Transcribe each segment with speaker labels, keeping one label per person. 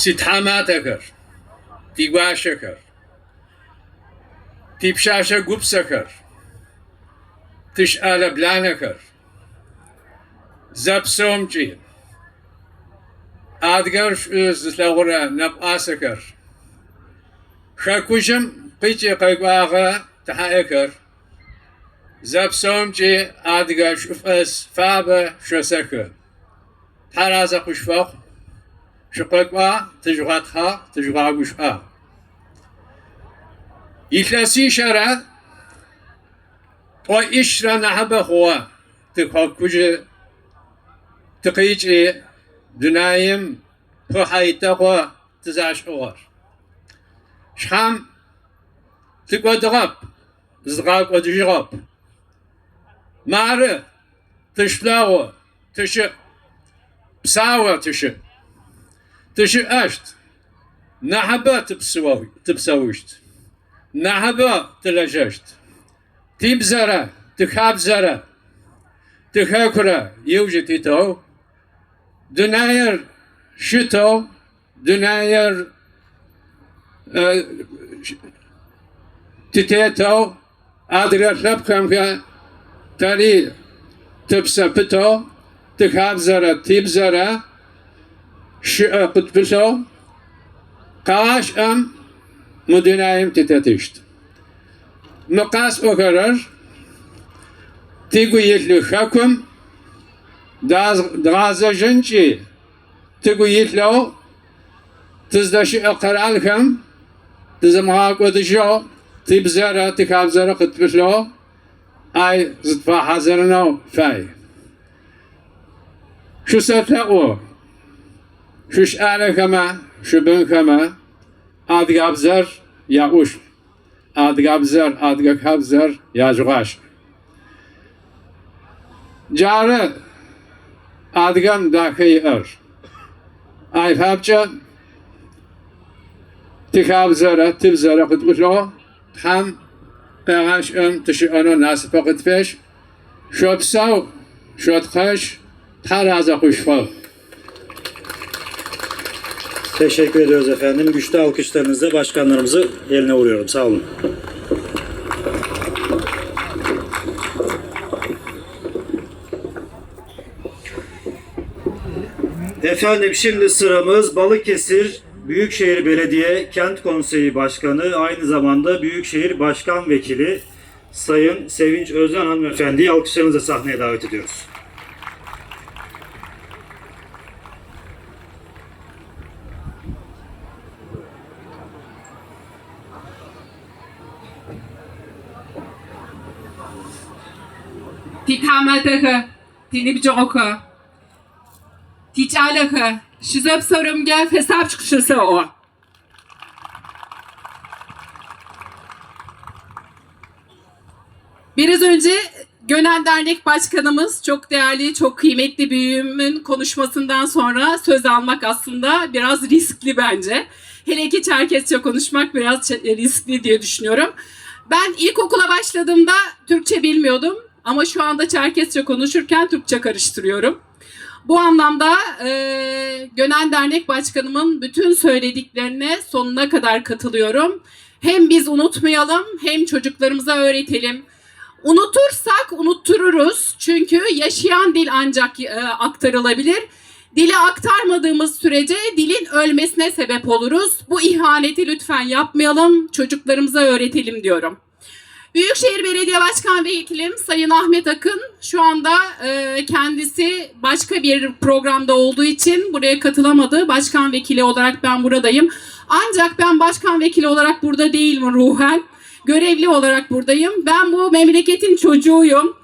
Speaker 1: सिद्धानाथ कर तिग्वाश कर तिपशाश गुप्स कर tışala blanakar. Zapsomci. Adgar zlagura nap asakar. Şakujum piçi kaybağa tahayakar. Zapsomci adgar şufas faba şasakar. Taraza kuşfak شفەس فابە شوەسە کرد حرازە خوشفەق شقەکوا تژغاتخا تژغا گوشها İhlasi şara o işra nahabe hova tıkhakucu tıkıyıcı dünayım pıhayta hova tızaş oğar. تشئشت نحبا تبسوي تبسويشت نحبا تلاجشت تبزرا تخابزرا تخاكرا يوجد تيتو دناير شتو دناير تيتو تتيتو أدري أتلبكم تاري تبسبتو تخابزرا تبزرا شئ قطبسو قاش أم مدينايم تتتشت مقاس أكرر تيجو يتلو حكم داز درازة جنشي تيجو يتلو تزدشي أقرالكم تزمهاك ودشو تبزارة تكابزارة قتبشلو أي زدفا حزرنو فاي شو ستلقو Şüş'alekeme, şübünkeme, adgabzer, yauş. Adgabzer, adgakabzer, yacugaş. Carı, adgam dakıyı ör. Ayfabça, tikabzere, tibzere, kıtkuşo, ham, peğaş ön, tışı önü nasife kıtfeş, şöpsav, şötkaş, taraza kuşfav.
Speaker 2: Teşekkür ediyoruz efendim. Güçlü alkışlarınızla başkanlarımızı eline vuruyorum. Sağ olun. Efendim şimdi sıramız Balıkesir Büyükşehir Belediye Kent Konseyi Başkanı aynı zamanda Büyükşehir Başkan Vekili Sayın Sevinç Özden Hanımefendi'yi alkışlarınızla sahneye davet ediyoruz.
Speaker 3: ተሓማተኸ ቲንብጅዖኸ ቲጫለኸ ሽዘብሰሮምጋ ሕሳብ ሽክሽሰኦ Biraz önce Gönen Dernek Başkanımız çok değerli, çok kıymetli büyüğümün konuşmasından sonra söz almak aslında biraz riskli bence. Hele ki Çerkesçe konuşmak biraz riskli diye düşünüyorum. Ben ilkokula başladığımda Türkçe bilmiyordum ama şu anda Çerkesçe konuşurken Türkçe karıştırıyorum. Bu anlamda e, Gönen Dernek Başkanımın bütün söylediklerine sonuna kadar katılıyorum. Hem biz unutmayalım hem çocuklarımıza öğretelim. Unutursak unuttururuz. Çünkü yaşayan dil ancak e, aktarılabilir. Dili aktarmadığımız sürece dilin ölmesine sebep oluruz. Bu ihaneti lütfen yapmayalım. Çocuklarımıza öğretelim diyorum. Büyükşehir Belediye Başkan Vekilim Sayın Ahmet Akın şu anda e, kendisi başka bir programda olduğu için buraya katılamadı. Başkan vekili olarak ben buradayım. Ancak ben başkan vekili olarak burada değilim ruhen. Görevli olarak buradayım. Ben bu memleketin çocuğuyum.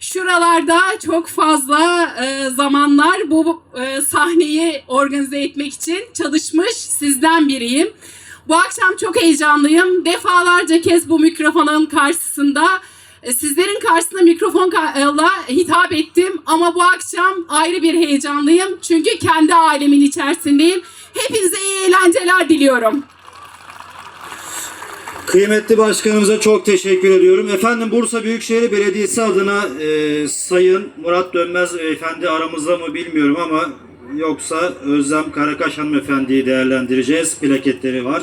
Speaker 3: Şuralarda çok fazla e, zamanlar bu e, sahneyi organize etmek için çalışmış sizden biriyim. Bu akşam çok heyecanlıyım. Defalarca kez bu mikrofonun karşısında e, sizlerin karşısında mikrofonla hitap ettim ama bu akşam ayrı bir heyecanlıyım. Çünkü kendi ailemin içerisindeyim. Hepinize iyi eğlenceler diliyorum.
Speaker 2: Kıymetli başkanımıza çok teşekkür ediyorum. Efendim Bursa Büyükşehir Belediyesi adına e, Sayın Murat Dönmez Efendi aramızda mı bilmiyorum ama yoksa Özlem Karakaş hanımefendiyi değerlendireceğiz. Plaketleri var.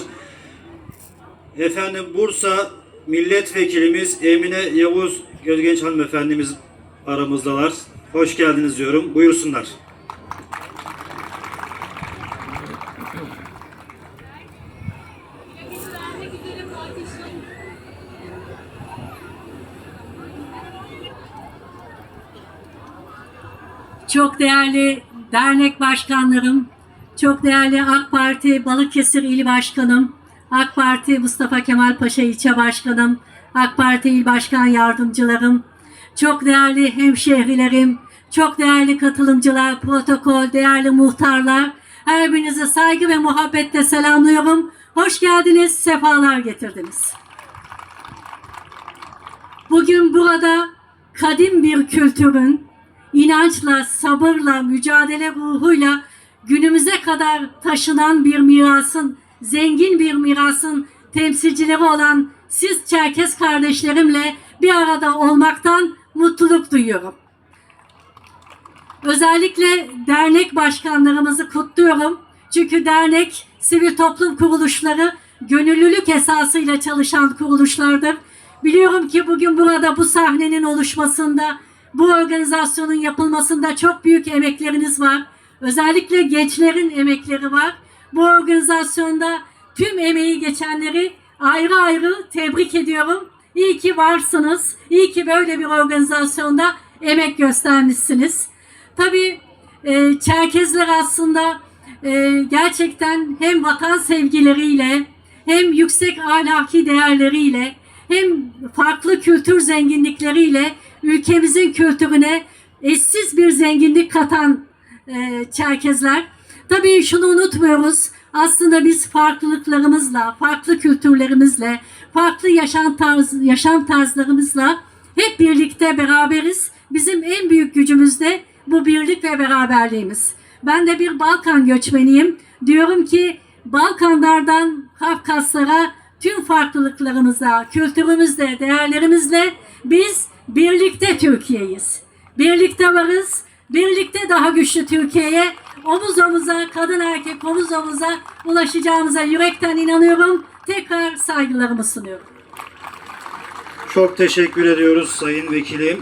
Speaker 2: Efendim Bursa milletvekilimiz Emine Yavuz Gözgenç hanımefendimiz aramızdalar. Hoş geldiniz diyorum. Buyursunlar.
Speaker 4: çok değerli dernek başkanlarım, çok değerli AK Parti Balıkesir İl Başkanım, AK Parti Mustafa Kemal Paşa İlçe Başkanım, AK Parti İl Başkan Yardımcılarım, çok değerli hemşehrilerim, çok değerli katılımcılar, protokol, değerli muhtarlar, her birinize saygı ve muhabbetle selamlıyorum. Hoş geldiniz, sefalar getirdiniz. Bugün burada kadim bir kültürün, inançla, sabırla, mücadele ruhuyla günümüze kadar taşınan bir mirasın, zengin bir mirasın temsilcileri olan siz Çerkes kardeşlerimle bir arada olmaktan mutluluk duyuyorum. Özellikle dernek başkanlarımızı kutluyorum. Çünkü dernek sivil toplum kuruluşları gönüllülük esasıyla çalışan kuruluşlardır. Biliyorum ki bugün burada bu sahnenin oluşmasında, bu organizasyonun yapılmasında çok büyük emekleriniz var. Özellikle gençlerin emekleri var. Bu organizasyonda tüm emeği geçenleri ayrı ayrı tebrik ediyorum. İyi ki varsınız. İyi ki böyle bir organizasyonda emek göstermişsiniz. Tabii e, Çerkezler aslında e, gerçekten hem vatan sevgileriyle hem yüksek ahlaki değerleriyle hem farklı kültür zenginlikleriyle ülkemizin kültürüne eşsiz bir zenginlik katan e, Çerkezler. Tabii şunu unutmuyoruz. Aslında biz farklılıklarımızla, farklı kültürlerimizle, farklı yaşam tarz, yaşam tarzlarımızla hep birlikte beraberiz. Bizim en büyük gücümüz de bu birlik ve beraberliğimiz. Ben de bir Balkan göçmeniyim. Diyorum ki Balkanlardan Kafkaslara tüm farklılıklarımızla, kültürümüzle, değerlerimizle biz birlikte Türkiye'yiz. Birlikte varız. Birlikte daha güçlü Türkiye'ye omuz omuza, kadın erkek omuz omuza ulaşacağımıza yürekten inanıyorum. Tekrar saygılarımı sunuyorum.
Speaker 2: Çok teşekkür ediyoruz Sayın Vekilim.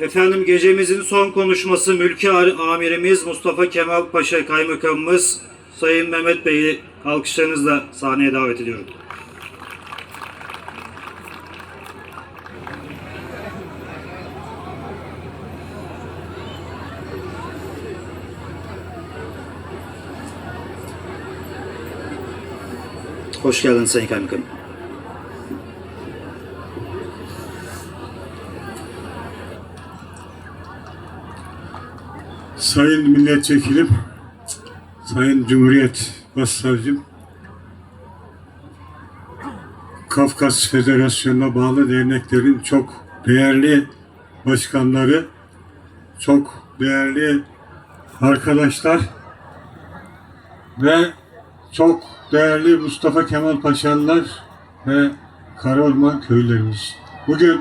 Speaker 2: Efendim gecemizin son konuşması Mülki Amirimiz Mustafa Kemal Paşa Kaymakamımız Sayın Mehmet Bey'i alkışlarınızla sahneye davet ediyorum. Hoş geldiniz Sayın Kaymakamım.
Speaker 5: Sayın Milletvekilim, Sayın Cumhuriyet Başsavcım, Kafkas Federasyonu'na bağlı derneklerin çok değerli başkanları, çok değerli arkadaşlar ve çok değerli Mustafa Kemal Paşalılar ve Karaorman köylerimiz. Bugün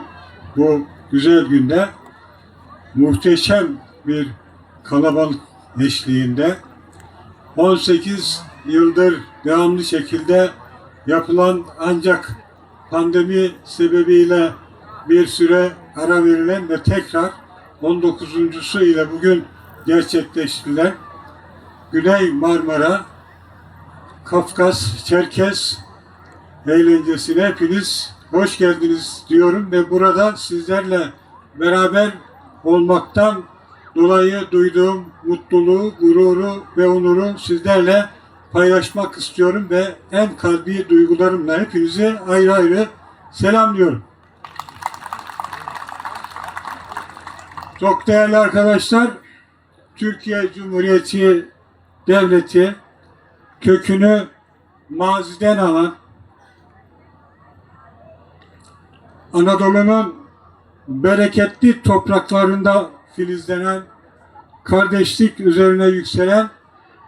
Speaker 5: bu güzel günde muhteşem bir kalabalık eşliğinde 18 yıldır devamlı şekilde yapılan ancak pandemi sebebiyle bir süre ara verilen ve tekrar 19.sü ile bugün gerçekleştirilen Güney Marmara Kafkas Çerkez eğlencesine hepiniz hoş geldiniz diyorum ve burada sizlerle beraber olmaktan dolayı duyduğum mutluluğu, gururu ve onuru sizlerle paylaşmak istiyorum ve en kalbi duygularımla hepinizi ayrı ayrı selamlıyorum. Çok değerli arkadaşlar, Türkiye Cumhuriyeti Devleti kökünü maziden alan Anadolu'nun bereketli topraklarında filizlenen, kardeşlik üzerine yükselen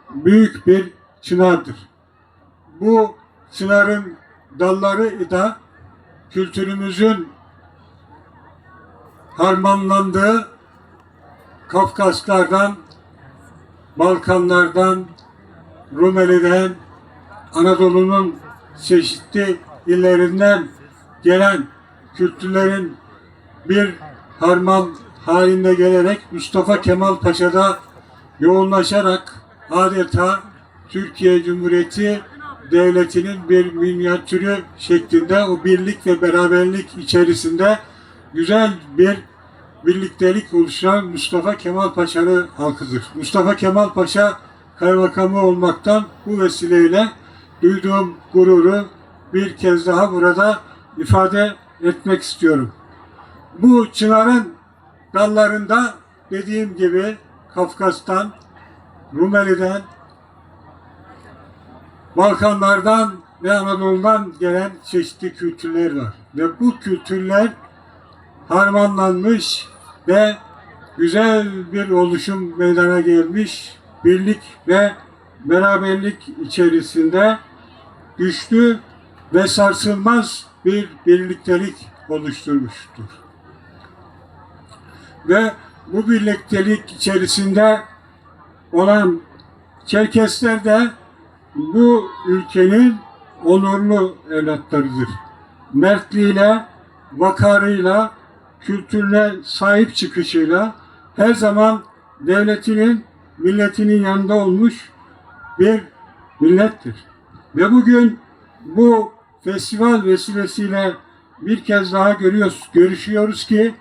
Speaker 5: büyük bir çınardır. Bu çınarın dalları da kültürümüzün harmanlandığı Kafkaslardan Balkanlardan, Rumeli'den, Anadolu'nun çeşitli illerinden gelen kültürlerin bir harman halinde gelerek Mustafa Kemal Paşa'da yoğunlaşarak adeta Türkiye Cumhuriyeti Devleti'nin bir minyatürü şeklinde o birlik ve beraberlik içerisinde güzel bir birliktelik oluşturan Mustafa Kemal Paşa'nın halkıdır. Mustafa Kemal Paşa kaymakamı olmaktan bu vesileyle duyduğum gururu bir kez daha burada ifade etmek istiyorum. Bu çınarın dallarında dediğim gibi Kafkas'tan, Rumeli'den, Balkanlardan ve Anadolu'dan gelen çeşitli kültürler var. Ve bu kültürler harmanlanmış ve güzel bir oluşum meydana gelmiş. Birlik ve beraberlik içerisinde güçlü ve sarsılmaz bir birliktelik oluşturmuştur. Ve bu birliktelik içerisinde olan Çerkesler de bu ülkenin onurlu evlatlarıdır. Mertliğiyle, vakarıyla, kültürüne sahip çıkışıyla her zaman devletinin, milletinin yanında olmuş bir millettir. Ve bugün bu festival vesilesiyle bir kez daha görüyoruz, görüşüyoruz ki,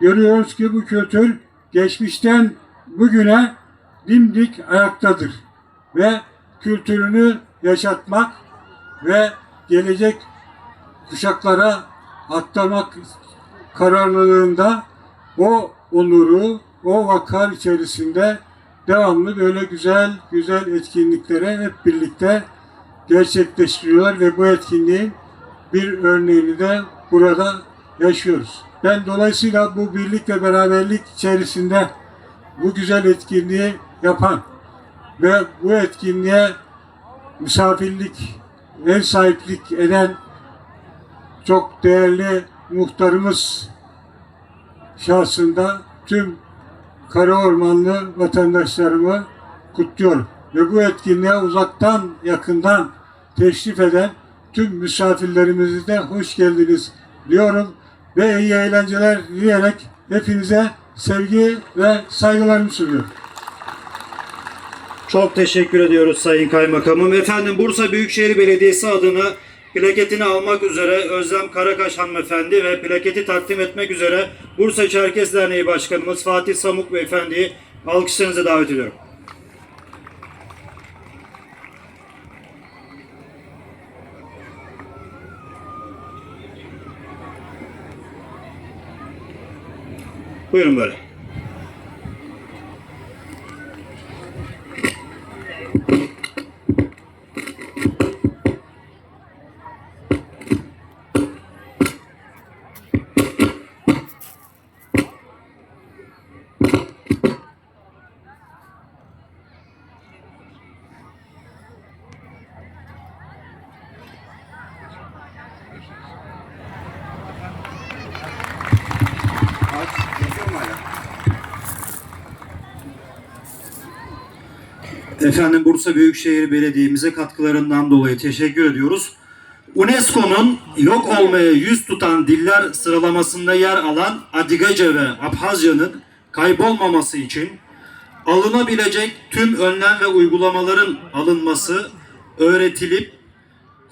Speaker 5: görüyoruz ki bu kültür geçmişten bugüne dimdik ayaktadır. Ve kültürünü yaşatmak ve gelecek kuşaklara aktarmak kararlılığında o onuru, o vakar içerisinde devamlı böyle güzel güzel etkinliklere hep birlikte gerçekleştiriyorlar ve bu etkinliğin bir örneğini de burada yaşıyoruz. Ben dolayısıyla bu birlik ve beraberlik içerisinde bu güzel etkinliği yapan ve bu etkinliğe misafirlik, ev sahiplik eden çok değerli muhtarımız şahsında tüm Karaormanlı vatandaşlarımı kutluyorum. Ve bu etkinliğe uzaktan yakından teşrif eden tüm misafirlerimizi de hoş geldiniz diyorum. Ve iyi eğlenceler diyerek hepinize sevgi ve saygılarımı sunuyorum.
Speaker 2: Çok teşekkür ediyoruz Sayın Kaymakamım. Efendim Bursa Büyükşehir Belediyesi adına plaketini almak üzere Özlem Karakaş hanımefendi ve plaketi takdim etmek üzere Bursa Çerkes Derneği Başkanımız Fatih Samuk Beyefendi'yi alkışlarınıza davet ediyorum. Buyurun böyle. Efendim Bursa Büyükşehir Belediye'mize katkılarından dolayı teşekkür ediyoruz. UNESCO'nun yok olmaya yüz tutan diller sıralamasında yer alan Adigace ve Abhazca'nın kaybolmaması için alınabilecek tüm önlem ve uygulamaların alınması, öğretilip,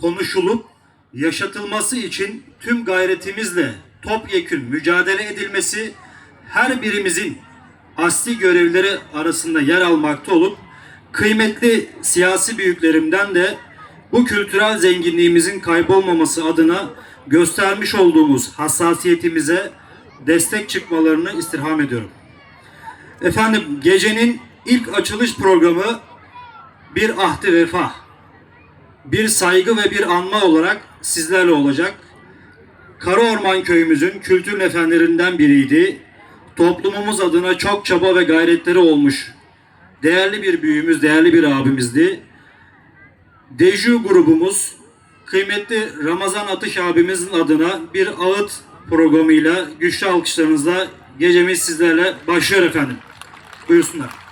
Speaker 2: konuşulup, yaşatılması için tüm gayretimizle topyekün mücadele edilmesi her birimizin asli görevleri arasında yer almakta olup kıymetli siyasi büyüklerimden de bu kültürel zenginliğimizin kaybolmaması adına göstermiş olduğumuz hassasiyetimize destek çıkmalarını istirham ediyorum. Efendim gecenin ilk açılış programı bir ahdi vefa, bir saygı ve bir anma olarak sizlerle olacak. Karaorman köyümüzün kültür efendilerinden biriydi. Toplumumuz adına çok çaba ve gayretleri olmuş. Değerli bir büyüğümüz, değerli bir abimizdi. Deju grubumuz kıymetli Ramazan Atış abimizin adına bir ağıt programıyla güçlü alkışlarınızla gecemiz sizlerle başlıyor efendim. Buyursunlar.